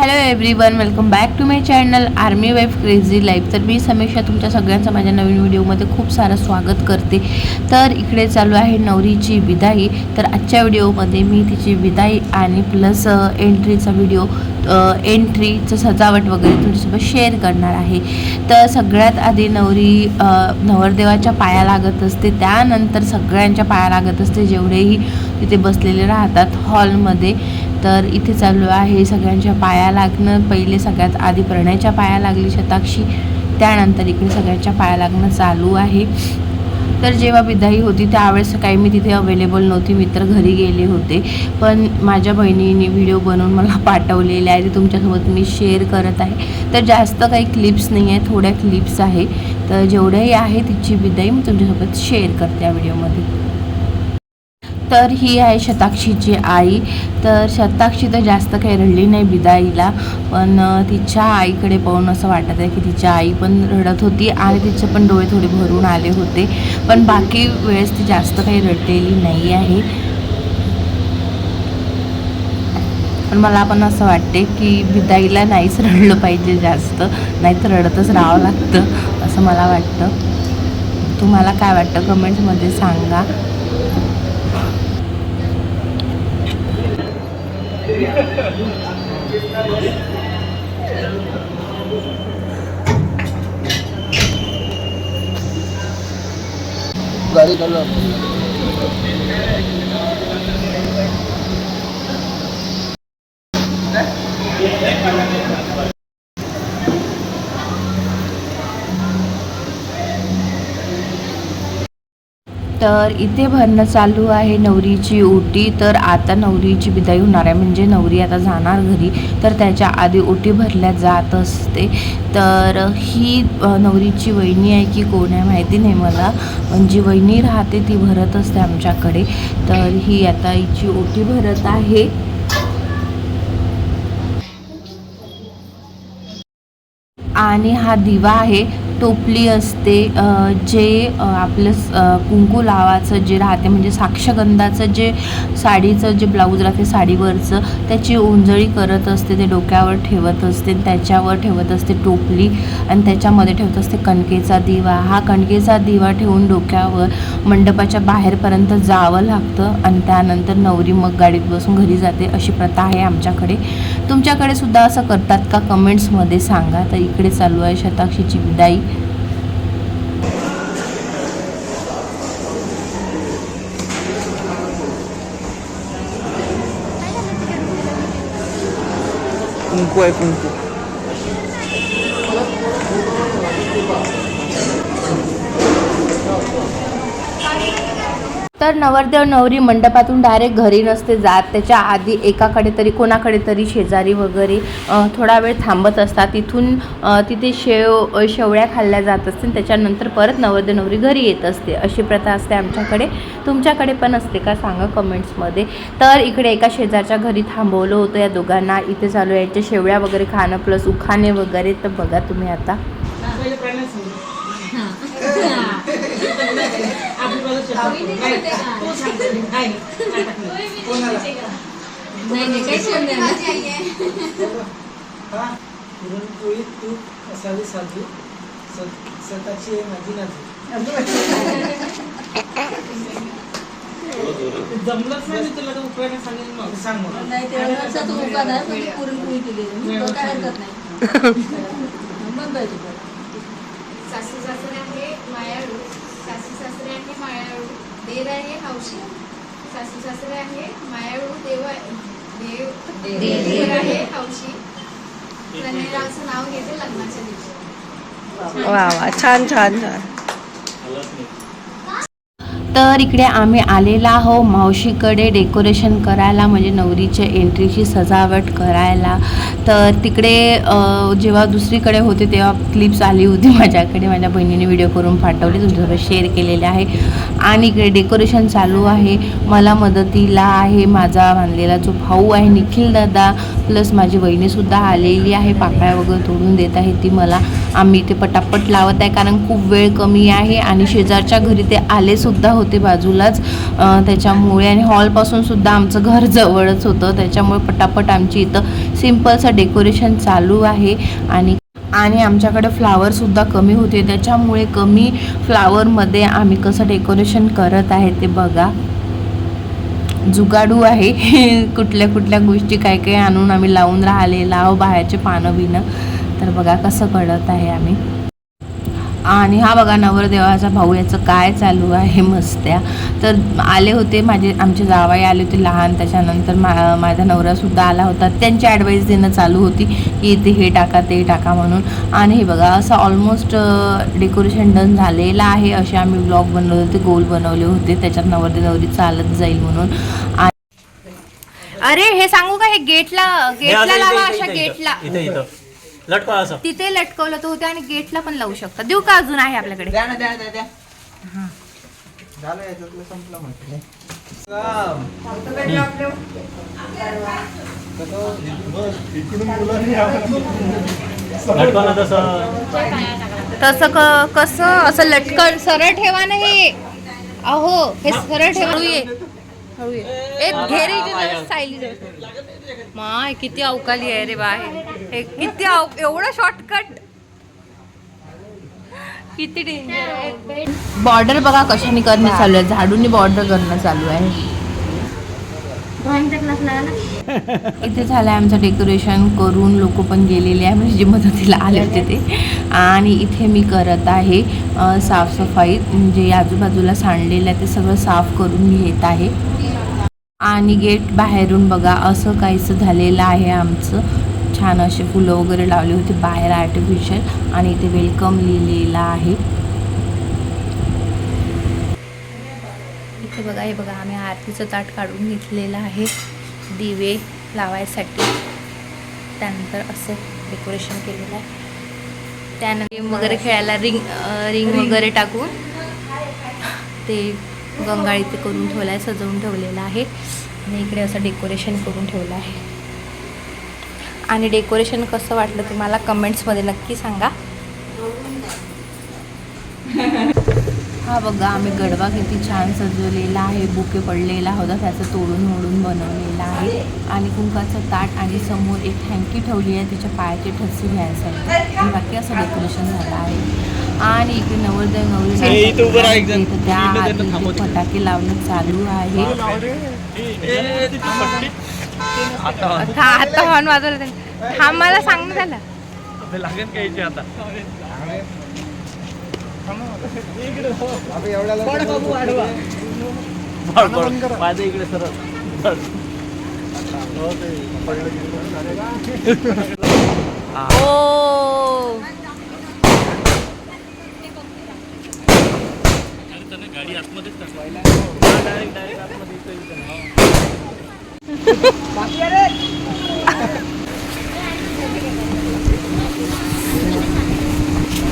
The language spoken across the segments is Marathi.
Hello everyone welcome back to my channel army wife crazy life तर मी समीक्षा तुमच्या सगळ्यांचं माझ्या नवीन व्हिडिओमध्ये खूप सारं स्वागत करते. तर इकडे चालू आहे नवरीची विदाई. तर आजच्या व्हिडिओमध्ये मी तिची विदाई आणि प्लस एंट्रीचा व्हिडिओ एंट्रीचं सजावट वगैरे तुमच्यासोबत शेअर करणार आहे. तर सगळ्यात आधी नवरी नवरदेवाच्या पाया लागत असते. त्यानंतर सगळ्यांच्या पाया लागत असते. जेवढेही तिथे बसलेले राहतात हॉलमध्ये तर इथे चालू आहे सगळ्यांच्या पाया लागणं. पहिले सगळ्यात आधी प्रणयच्या पाया लागली शताक्षी. त्यानंतर इकडे सगळ्यांच्या पाया लागणं चालू आहे. तर जेव्हा विदाई होती त्यावेळेस काही मी तिथे अवेलेबल नव्हती. मी तर घरी गेले होते. पण माझ्या बहिणीने व्हिडिओ बनवून मला पाठवलेले आहे. ते तुमच्यासोबत मी शेअर करत आहे. तर जास्त काही क्लिप्स नाही आहे थोड्या क्लिप्स आहे. तर जेवढंही आहे तिची विदाई मी तुमच्यासोबत शेअर करते या व्हिडिओमध्ये तर ही आहे शताक्षीची आई. तर शताक्षी तर जास्त काही रडली नाही बिदाईला पण तिच्या आईकडे पाहून असं वाटत आहे की तिच्या आई पण रडत होती आणि तिचे पण डोळे थोडे भरून आले होते. पण बाकी वेळेस ती जास्त काही रडलेली नाही आहे. पण मला पण असं वाटते की बिदाईला नाहीच रडलं पाहिजे जास्त नाही तर रडतच राहावं लागतं असं मला वाटतं. तुम्हाला काय वाटतं? कमेंट्समध्ये सांगा. गाडी चालू तर इथे भरणं चालू आहे नवरीची ओटी. तर आता नवरीची विदाई होणार आहे. म्हणजे नवरी आता जाणार घरी. तर त्याच्या आधी ओटी भरल्या जात असते. तर ही नवरीची वहिनी आहे की कोण आहे माहिती नाही मला. म्हणजे जी वहिनी राहते ती भरत असते आमच्याकडे. तर ही आता हिची ओटी भरत आहे. आणि हा दिवा आहे. टोपली असते जे आपलं कुंकू लावाचं जे राहते म्हणजे साक्षगंधाचं जे साडीचं जे ब्लाऊज राहते साडीवरचं त्याची उंजळी करत असते ते डोक्यावर ठेवत असते त्याच्यावर ठेवत असते टोपली आणि त्याच्यामध्ये ठेवत असते कणकेचा दिवा. हा कणकेचा दिवा ठेवून डोक्यावर मंडपाच्या बाहेरपर्यंत जावं लागतं आणि त्यानंतर नवरी मग गाडीत बसून घरी जाते अशी प्रथा आहे आमच्याकडे. तुमच्याकडे सुद्धा असं करतात का? कमेंट्समध्ये सांगा. तर इकडे चालू आहे शताक्षीची विदाई. कुंकू आहे कुंकू. तर नवरदेव नवरी मंडपातून डायरेक्ट घरी नसते जात. त्याच्या आधी एकाकडे तरी कोणाकडे तरी शेजारी वगैरे थोडा वेळ थांबत असतात. तिथून तिथे शेव शेवळ्या खाल्ल्या जात असतील त्याच्यानंतर परत नवरदेव नवरी घरी येत असते. अशी प्रथा असते आमच्याकडे. तुमच्याकडे पण असते का? सांगा कमेंट्समध्ये तर इकडे एका शेजारच्या घरी थांबवलं होतं या दोघांना. इथे चालू याच्या शेवळ्या वगैरे खाणं प्लस उखाणे वगैरे. तर बघा तुम्ही आता नाही नाही काही सोडलं नाही. पुरणपोळी तूप असावी साधी स्वतःची माझी नाजी जमलंच नाही मी तुला उपाय सांगेल मग सांग मग नाही तू पुरणपोळी केली काय हरकत नाही. बंद आहे तुझं सासू सासरे आहे मायाळू सासू सासरे आहे मायाळू देर आहे हौशी सासू सासरे आहे मायाळू देव देव देर आहे हौशी प्रणयरावचं नाव घेते लग्नाच्या दिवशी. वा वा छान छान छान. तर इकडे आम्ही आलेला आहो मावशीकडे डेकोरेशन करायला म्हणजे नवरीच्या एंट्रीची सजावट करायला. तर तिकडे जेव्हा दुसरीकडे होते तेव्हा क्लिप्स आली होती माझ्याकडे. माझ्या बहिणीने व्हिडिओ करून पाठवले. तुमच्यासोबत शेअर केलेले आहे. आणि इकडे डेकोरेशन चालू आहे. मला मदतीला आहे माझा मानलेला जो भाऊ आहे निखिल दादा. प्लस माझी बहिणीसुद्धा आलेली आहे. पाकळ्या वगैरे तोडून देत आहे ती मला. आम्ही ते पटापट लावत आहे कारण खूप वेळ कमी आहे. आणि शेजारच्या घरी ते आलेसुद्धा होते बाजूलाच. त्याच्यामुळे आणि हॉलपासूनसुद्धा आमचं घर जवळच होतं. त्याच्यामुळे पटापट आमची इथं सिम्पलचं डेकोरेशन चालू आहे आणि आणि आमच्याकडे फ्लावरसुद्धा कमी होते. त्याच्यामुळे कमी फ्लावरमध्ये आम्ही कसं डेकोरेशन करत आहे ते बघा. जुगाडू आहे. कुठल्या कुठल्या गोष्टी काय काय आणून आम्ही लावून राहिले लाव बाहेरचे पानं बिनं. तर बघा कसं कळत आहे आम्ही. आणि हा बघा नवरदेवाचा भाऊ याचं काय चालू आहे मस्त्या. तर आले होते माझे आमचे जावाई आले होते लहान त्याच्यानंतर मा माझा नवरासुद्धा आला होता. त्यांची ॲडवाईस देणं चालू होती की इथे हे टाका ते टाका म्हणून. आणि हे बघा असं ऑलमोस्ट डेकोरेशन डन झालेलं आहे. असे आम्ही ब्लॉग बनवले होते गोल बनवले होते. त्याच्यात नवरदेव नवरी चालत जाईल म्हणून. अरे हे सांगू का? हे गेटला गेटला लावा अशा गेटला. असं. तिथे लटकवलं तर होते आणि गेटला पण लावू शकता. देऊ का अजून आहे आपल्याकडे? द्या ना द्या द्या द्या. झालं याच्यातलं संपलं म्हटलं. लटका ना तसं. तसं क कसं? असं लटकन सरळ ठेवा ना हे. अहो हे सरळ ठेवा. हळू ये हळू ये एक घेरे सायली. माय किती अवकाली आहे रे बा हे. किती अव एवढं शॉर्टकट किती डेंजर बॉर्डर बघा कशाने करणं चालू आहे. झाडूने बॉर्डर करणं चालू आहे. इथे झालं आहे आमचं डेकोरेशन करून लोक पण गेलेले आहे. म्हणजे जे मदतीला आले होते ते. आणि इथे मी करत आहे साफसफाई. म्हणजे आजूबाजूला सांडलेलं आहे. ते सगळं साफ करून घेत आहे. आणि गेट बाहेरून बघा असं काहीसं झालेलं आहे आमचं. छान असे फुलं वगैरे लावली होती बाहेर आर्टिफिशियल आणि इथे वेलकम लिहिलेलं आहे. इथे बघा हे बघा आम्ही आरतीचं ताट काढून घेतलेलं आहे. दिवे लावायसाठी. त्यानंतर असं डेकोरेशन केलेलं आहे. त्यानंतर वगैरे खेळायला रिंग रिंग वगैरे टाकून. ते गंगा इथे करून ठेवलं आहे सजवून ठेवलेलं आहे. आणि इकडे असं डेकोरेशन करून ठेवलं आहे. आणि डेकोरेशन कसं वाटलं तुम्हाला कमेंट्समध्ये नक्की सांगा. हा बघा आम्ही गडवा किती छान सजवलेला आहे. बुके पडलेला होता त्याचं तोडून मोडून बनवलेला आहे. आणि कुंकाचं ताट आणि समोर एक हँकी ठेवली आहे तिच्या पायाचे ठसे घ्यायसाठी. आणि बाकी असं डेकोरेशन झालं आहे. आणि इकडे नवरदेव नवरी. फटाके लावणं चालू आहे. हा आता हॉर्न वाजवलं त्यांनी. हा मला सांग ना त्याला. लागेल आता इकडे सरळ ओ गाडी आतमध्येच डायरेक्ट डायरेक्ट आतमध्ये.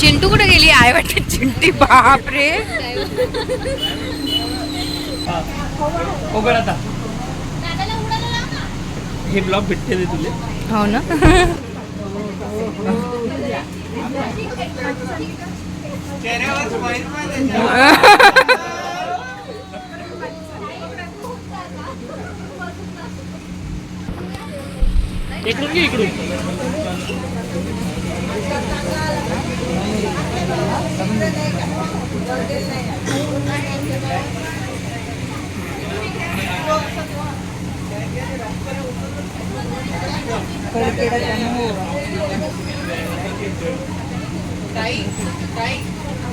चिंटू कुठे गेली? आहे वाटते चिंटी बाप रे उघड आता. हे ब्लॉग भेटते रे तुले. हो ना. इकडून घे इकडून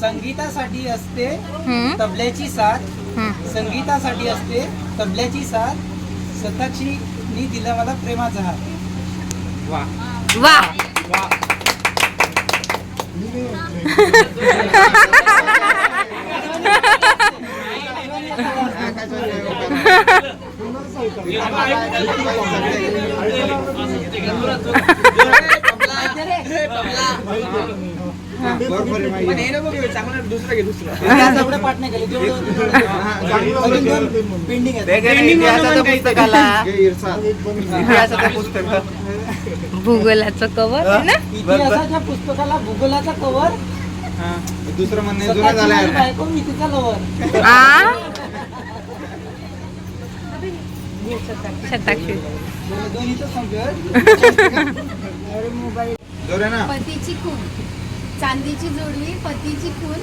संगीतासाठी असते तबल्याची साथ. संगीतासाठी असते तबल्याची साथ. स्वतःची मी दिला मला प्रेमाचा हात. वा. वा. पाठ नाही पेंडिंग आहेत भूगोलाचं कवर इतिहासाच्या पुस्तकाला भूगोलाचा कवर दुसरं म्हणणं जुनं झालंय बायको मी तिचा लवर आ शताक्षी पतीची खून. चांदीची जोडवी पतीची खून.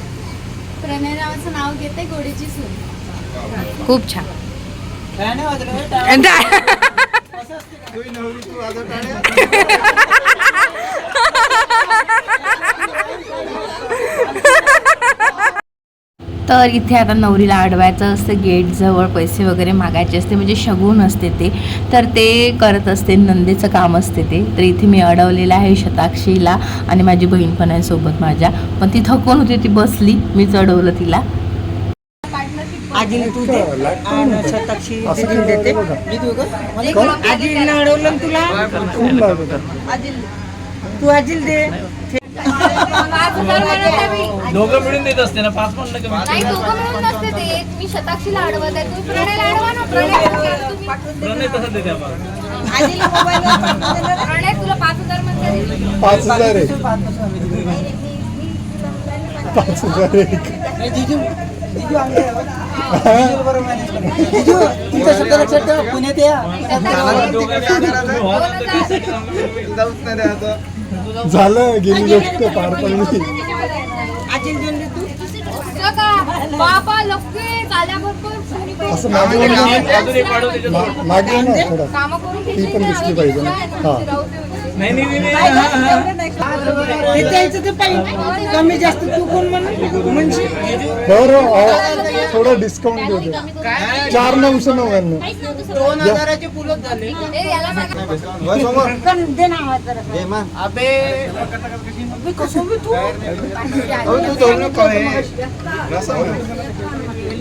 प्रणय नावाचं नाव घेते गोडीची सून. खूप छान काय नाही वाजलं टाळ्या. तू नवरी तू वाजव टाळ्या. तर इथे आता नवरीला अडवायचं असतं गेटजवळ पैसे वगैरे मागायचे असते म्हणजे शगून असते ते. तर ते करत असते नंदेचं काम असते ते. तर इथे मी अडवलेलं आहे शताक्षीला आणि माझी बहीण पण आहे सोबत माझ्या. पण ती थकून होती ती बसली. मी चढवलं तिला. आजीला तू दे. आणि शताक्षी देते. मी तू का आजीला अडवलं तुला? तू आजील दे. दोघं मिळून देत असते ना पाच म्हणलं कमी नाही दोघं मिळून नसते ते. मी शताक्षीला अडवत आहे. तुम्ही प्रणयला अडवा ना प्रणय तुम्ही- प्रणय तसं देते आम्हाला. प्रणय तुला पाच हजार म्हणते पाच हजार आहे पाच हजार आहे तुमचा शब्द लक्षात ठेवा पुण्यात या. झालं गेली गोष्ट पार पडली बाबा असं मागे मागे ना थोडं ती पण दिसली पाहिजे ना हा म्हणजे. नाही नाही नाही, नाही. हा, हा. ते द्यायचं ते पाहिजे कमी जास्त तू कोण म्हणून? बरं अहो, थोडं डिस्काउंट देऊ दे. चार नऊशे नव्याण्णव. दोन हजाराचे पुलत झाले. दे ना. अबे. कसं तू.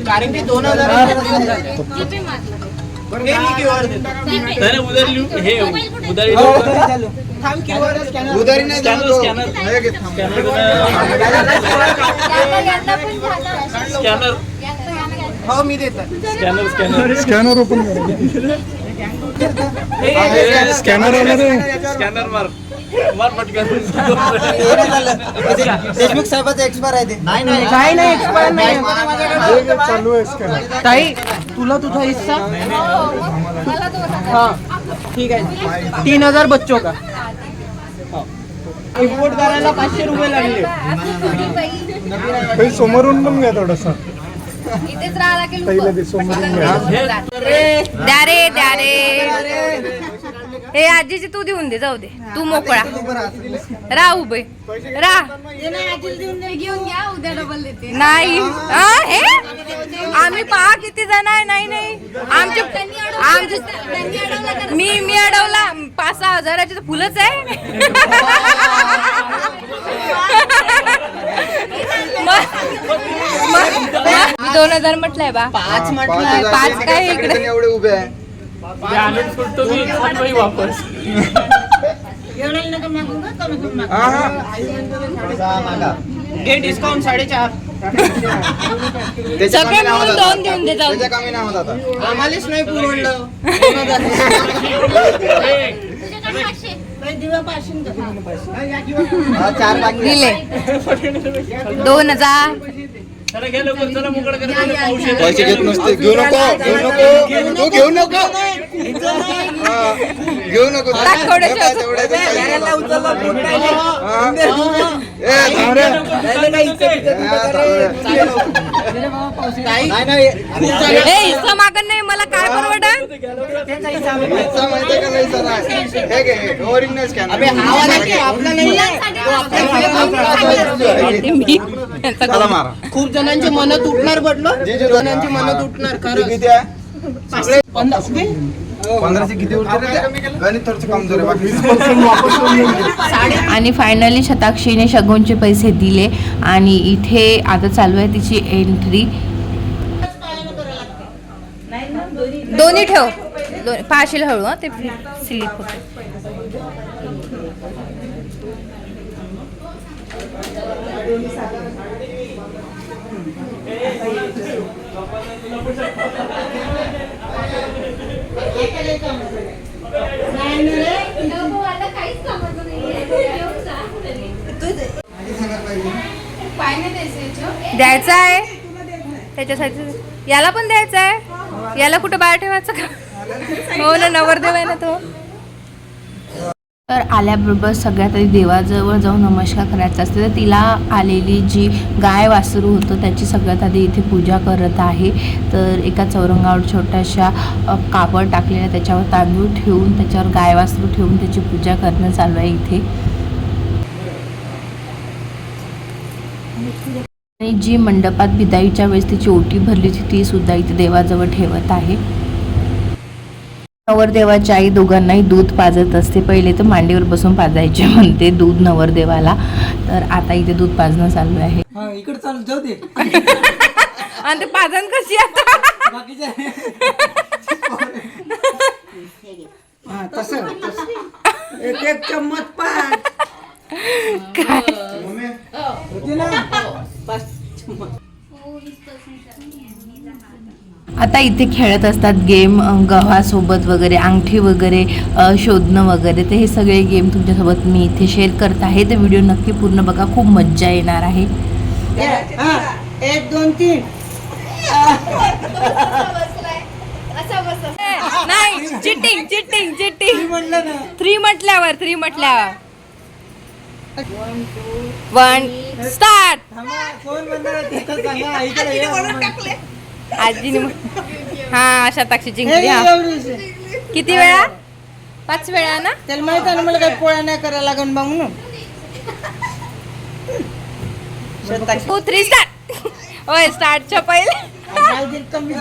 कारण की दोन हजार. नाही, उधारी लिहू हे उधारी हो, स्कॅनर. हे. स्कॅनर. हो मी देतो. Scanner scanner. स्कॅनर ओपन करा. स्कॅनर आला रे. स्कॅनर मार. हे. ते देशमुख साहेबाचं एक्सपायर आहे ते. नाही नाही. काय नाही एक्सपायर चालू आहे ताई तुला तुझा हिस्सा? हो. हाँ ठीक आहे. तीन हजार बच्चों का? रिपोर्ट करायला पाचशे रुपये लागले. काही समोरून पण घ्या थोडासा. इथेच राहा लागेल ताईला दे समोरून घ्या. द्या रे. द्या रे. हे आजीची तू देऊन दे जाऊ दे. तू मोकळा. राह उभे राह घेऊन घ्या उद्या डबल देते. नाही. हे? आम्ही पहा किती जण आहे. नाही नाही. आमचे आमचे मी मी अडवला. पाच सहा हजाराचे तर फुलंच आहे. मग- मग- मग दोन हजार म्हटलंय बा. पाच म्हटलंय. पाच काय इकडे? एवढे उभे आहे. आणून मी वापस डिस्काउंट साडेचार. त्याच्या सगळे मिळून दोन. देऊन दे जाऊ. कमी नाही होत आता. आम्हालाच नाही दिले. दोन हजार. पैसे घेत नसते. घेऊ नको घेऊ नको तू घेऊ नको. घेऊ नको हिस्सा मागत नाही मला काय परवडा का नाही खूप जणांचे मन तुटणार जे जणांचे मन तुटणार खरं किती आहे पंधराशे किती उरते रे ते? गणित थोडंसं कमजोर आहे बाकी आणि फायनली शताक्षीने शगुनचे पैसे दिले. आणि इथे आता चालू आहे तिची एंट्री दोन्ही ठेव. दोन पाचशे हळू हा ते स्लिप होते नको, मला काहीच समजलं नाहीये. येऊन जा. पाय नाही द्यायचं द्यायचा आहे. त्याच्यासाठी याला पण द्यायचा आहे. याला कुठं बाहेर ठेवायचं का? हो ना नवरदेव आहे ना तो. तर आल्याबरोबर सगळ्यात आधी देवाजवळ जाऊन नमस्कार करायचा असते. तर तिला आलेली जी गाय वासरू होतं त्याची सगळ्यात आधी इथे पूजा करत आहे. तर एका चौरंगावर छोट्याशा कापड टाकलेल्या त्याच्यावर तांदूळ ठेवून त्याच्यावर गाय वासरू ठेवून त्याची पूजा करणं चालू आहे इथे. आणि जी मंडपात बिदाईच्या वेळेस तिची ओटी भरली होती ती सुद्धा इथे देवाजवळ ठेवत आहे. नवरदेवाची आई दोघांनाही दूध पाजत असते. पहिले तर मांडीवर बसून पाजायचे म्हणते दूध नवरदेवाला. तर आता इथे दूध पाजणं चालू आहे. हा इकडे चालू जाऊ दे. आणि ते पाजन कशी आता? बाकीच्या हा तसं तसं. एक एक चम्मच पाच. होते आता इथे खेळत असतात गेम गव्हासोबत वगैरे अंगठी वगैरे शोधणं वगैरे. तर हे सगळे गेम तुमच्यासोबत मी इथे शेअर करत आहे. तर व्हिडिओ नक्की पूर्ण बघा. खूप मज्जा येणार आहे. एक दोन तीन. नाही चिटिंग चिटिंग चिटिंग थ्री म्हटल्यावर थ्री म्हटल्यावर. वन स्टार्ट आजीने म्हण- हा शताक्षी जिंकली हा. किती वेळा? पाच वेळा ना? त्याला माहीत आहे ना मला काही पोळ्या नाही करायला लागून मग म्हणून. टू थ्री स्टार्ट होय स्टार्टच्या पहिले.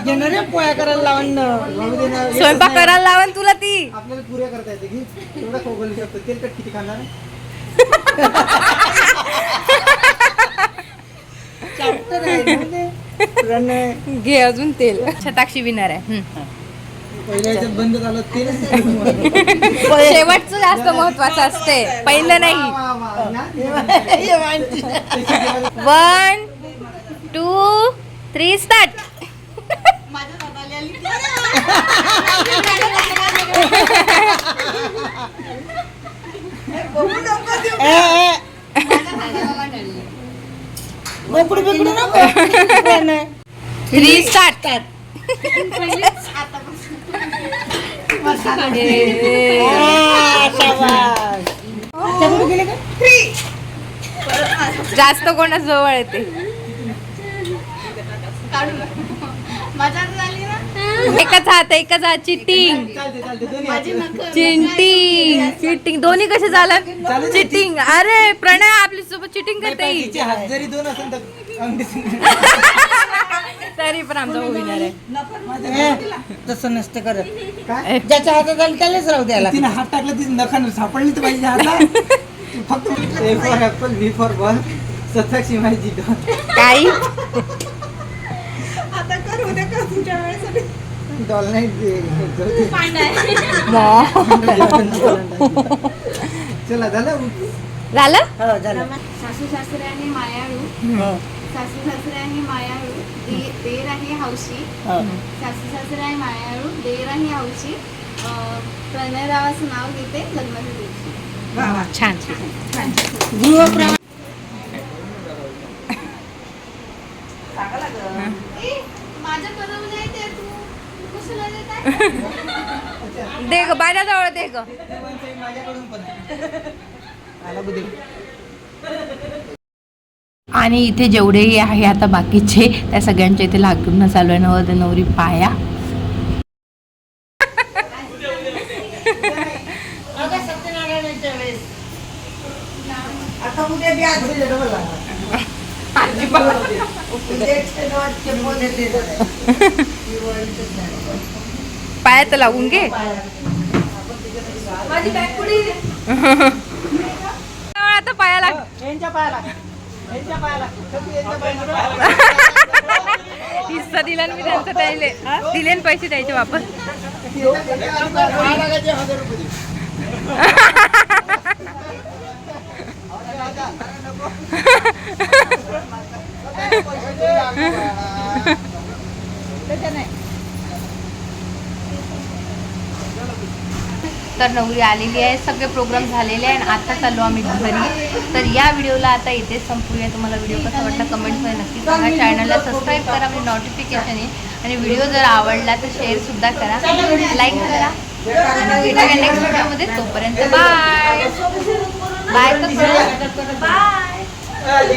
घेणार आहे पोळ्या करायला ना. ना. स्वयंपाक करायला लावून तुला ती. आपल्याला पुऱ्या करता येते की? तेवढा तेलकट किती खाणार चापटर आहे. घे अजून तेल. शताक्षी विनर आहे. बंद झालं शेवटचं जास्त महत्वाचं असते पहिलं नाही. One two three start A, A. बोकडू बिकडू नको. थ्री स्टार्ट शाबास. त्याकडे गेले का? जास्त कोणा जवळ येते ना एकच हात एकच हात चिटिंग. चिटिंग चिटिंग दोन्ही कसे झालं? चिटिंग अरे प्रणय आपल्यासोबत चिटिंग करते ही. तिचे हात जरी दोन असेल तर पण आमचा विनर आहे. तसं नसतं करत. काय? ज्याच्या हातात आलं त्यालाच राहू द्यायला तिने हात टाकला ती नखानं सापडली तर पाहिजे हातला फक्त A for apple B for ball Satakshi माझी काही डॉल नाही ते- जाऊ दे. चला झालं? झालं? हो झालं. सासू सासरे आहे मायाळू. हो, सासू सासरे आहे मायाळू दे- देर आहे हौशी. हो. सासू सासरे आहे मायाळू देर आहे हौशी. अं, प्रणयरावाचं नाव घेते लग्नाच्या दिवशी छान गृहप्रवेश ए, माझ्या पदामध्ये आहे ते तू तू कशाला देत आहे दे ग बायला जवळ दे ग. माझ्याकडून पण आला बुद्धी आणि इथे जेवढेही आहे आता बाकीचे त्या सगळ्यांच्या इथे लागून चालू आहे नवर नवरी पाया. अगं सत्यनारायणाच्या वेळेस आता उद्या बी आज डबल लागणार. उद्याच्या गावात चप्पल येते. दिवाळीचंच नाही. पाया तर लागून घे माझी बॅग पुढे ये. आता पाया लाग हिस्सा दिला मी त्यांचा त्याले दिले पैसे द्यायचे वापस तर नवरी आलेली आहे सगळे प्रोग्राम झालेले आहे आणि आता चाललो आम्ही घरी. तर या व्हिडिओला आता इथेच संपूया. तुम्हाला व्हिडिओ कसा वाटला कमेंट्समध्ये नक्की सांगा. चॅनलला सबस्क्राईब करा म्हणजे नोटिफिकेशन येईल. आणि व्हिडिओ जर आवडला तर शेअरसुद्धा करा. लाईक करा. आणि भेटूया नेक्स्ट व्हिडिओमध्ये तोपर्यंत बाय बाय बाय